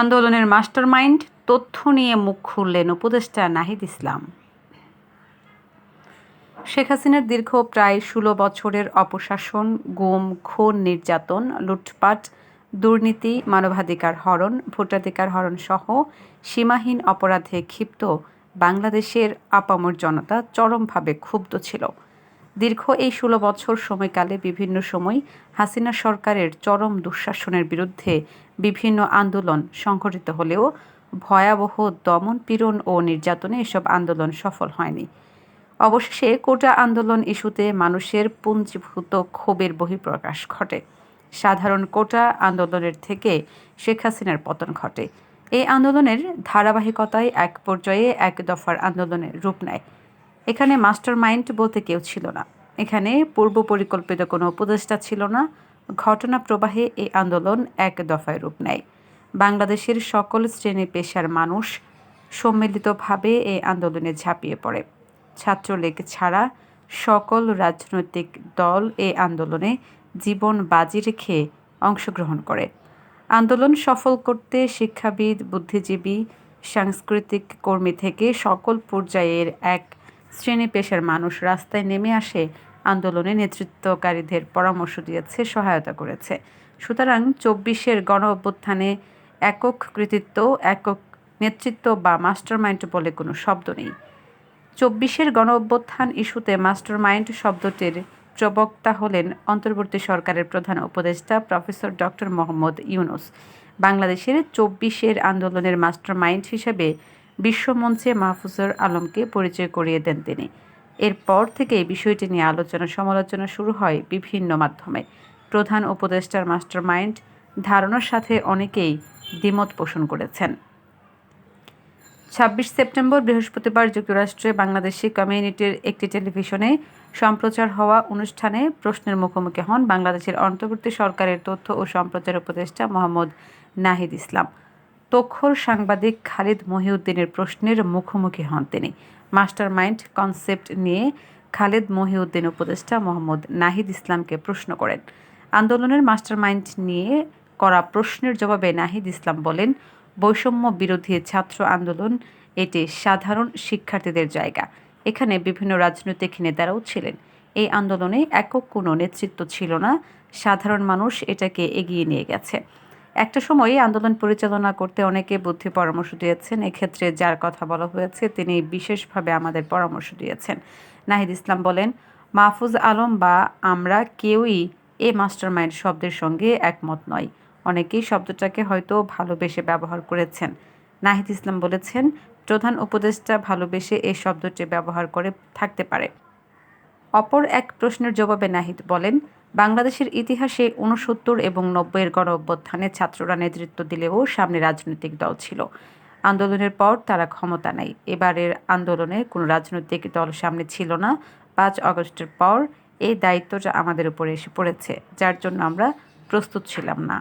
আন্দোলনের মাস্টারমাইন্ড, তথ্য নিয়ে মুখ খুললেন উপদেষ্টা নাহিদ ইসলাম। শেখ হাসিনার দীর্ঘ প্রায় ষোলো বছরের অপশাসন, গুম, খুন, নির্যাতন, লুটপাট, দুর্নীতি, মানবাধিকার হরণ, ভোটাধিকার হরণ সহ সীমাহীন অপরাধে ক্ষিপ্ত বাংলাদেশের আপামর জনতা চরমভাবে ক্ষুব্ধ ছিল। দীর্ঘ এই ষোলো বছর সময়কালে বিভিন্ন সময় হাসিনা সরকারের চরম দুঃশাসনের বিরুদ্ধে বিভিন্ন আন্দোলন সংঘটিত হলেও ভয়াবহ দমন, পীড়ন ও নির্যাতনে এসব আন্দোলন সফল হয়নি। অবশেষে কোটা আন্দোলন ইস্যুতে মানুষের পুঞ্জীভূত ক্ষোভের বহিঃপ্রকাশ ঘটে। সাধারণ কোটা আন্দোলনের থেকে শেখ হাসিনার পতন ঘটে। এই আন্দোলনের ধারাবাহিকতায় এক পর্যায়ে এক দফার আন্দোলনের রূপ নেয়। এখানে মাস্টার মাইন্ড বলতে কেউ ছিল না। এখানে পূর্ব পরিকল্পিত কোনো উপদেষ্টা ছিল না। ঘটনা প্রবাহে এই আন্দোলন এক দফায় রূপ নেয়। বাংলাদেশের সকল শ্রেণি পেশার মানুষ সম্মিলিতভাবে এই আন্দোলনে ঝাঁপিয়ে পড়ে। ছাত্রলীগ ছাড়া সকল রাজনৈতিক দল এই আন্দোলনে জীবন বাজি রেখে অংশগ্রহণ করে। আন্দোলন সফল করতে শিক্ষাবিদ, বুদ্ধিজীবী, সাংস্কৃতিক কর্মী থেকে সকল পর্যায়ের এক শ্রেণি পেশার মানুষ রাস্তায় নেমে আসে, আন্দোলনে নেতৃত্বকারীদের পরামর্শ দিয়েছে, সহায়তা করেছে। সুতরাং চব্বিশের গণ অভ্যুত্থানে একক কৃতিত্ব, একক নেতৃত্ব বা মাস্টারমাইন্ড বলে কোনো শব্দ নেই। চব্বিশের গণ অভ্যুত্থান ইস্যুতে মাস্টারমাইন্ড শব্দটির প্রবক্তা হলেন অন্তর্বর্তী সরকারের প্রধান উপদেষ্টা প্রফেসর ডক্টর মোহাম্মদ ইউনুস। বাংলাদেশের চব্বিশের আন্দোলনের মাস্টারমাইন্ড হিসেবে বিশ্বমঞ্চে মাহফুজুর আলমকে পরিচয় করিয়ে দেন তিনি। এরপর থেকে বিষয়টি নিয়ে আলোচনা সমালোচনা শুরু হয় বিভিন্ন মাধ্যমে। প্রধান উপদেষ্টার মাস্টারমাইন্ড ধারণার সাথে অনেকেই দ্বিমত পোষণ করেছেন। ছাব্বিশ সেপ্টেম্বর বৃহস্পতিবার যুক্তরাষ্ট্রে বাংলাদেশি কমিউনিটির একটি টেলিভিশনে সম্প্রচার হওয়া অনুষ্ঠানে প্রশ্নের মুখোমুখি হন বাংলাদেশের অন্তর্বর্তী সরকারের তথ্য ও সম্প্রচার উপদেষ্টা মোহাম্মদ নাহিদ ইসলাম। তক্ষর সাংবাদিক খালিদ মহিউদ্দিনের প্রশ্নের মুখোমুখি হন তিনি। মাস্টার মাইন্ড কনসেপ্ট নিয়ে খালিদ মহিউদ্দিন উপদেষ্টা মোহাম্মদ নাহিদ ইসলামকে প্রশ্ন করেন। আন্দোলনের মাস্টার মাইন্ড নিয়ে করা প্রশ্নের জবাবে নাহিদ ইসলাম বলেন, বৈষম্য বিরোধী ছাত্র আন্দোলন এটি সাধারণ শিক্ষার্থীদের জায়গা। এখানে বিভিন্ন রাজনৈতিক নেতারাও ছিলেন। এই আন্দোলনে একক কোনো নেতৃত্ব ছিল না। সাধারণ মানুষ এটাকে এগিয়ে নিয়ে গেছে। একটা সময় আন্দোলন পরিচালনা করতে অনেকে বুদ্ধি পরামর্শ দিয়েছেন। এক্ষেত্রে যার কথা বলা হয়েছে, তিনি বিশেষভাবে আমাদের পরামর্শ দিয়েছেন। নাহিদ ইসলাম বলেন, মাহফুজ আলম বা আমরা কেউই এ মাস্টার মাইন্ড শব্দের সঙ্গে একমত নয়। অনেকেই শব্দটাকে হয়তো ভালোবেসে ব্যবহার করেছেন। নাহিদ ইসলাম বলেছেন, প্রধান উপদেষ্টা ভালোবেসে এই শব্দটি ব্যবহার করে থাকতে পারে। অপর এক প্রশ্নের জবাবে নাহিদ বলেন বাংলাদেশের ইতিহাসে উনসত্তর এবং নব্বইয়ের গণ অভ্যুত্থানে ছাত্ররা নেতৃত্ব দিলেও সামনে রাজনৈতিক দল ছিল। আন্দোলনের পর তারা ক্ষমতা নেয়। এবারের আন্দোলনে কোনো রাজনৈতিক দল সামনে ছিল না। পাঁচ অগস্টের পর এই দায়িত্বটা আমাদের উপরে এসে পড়েছে, যার জন্য আমরা প্রস্তুত ছিলাম না।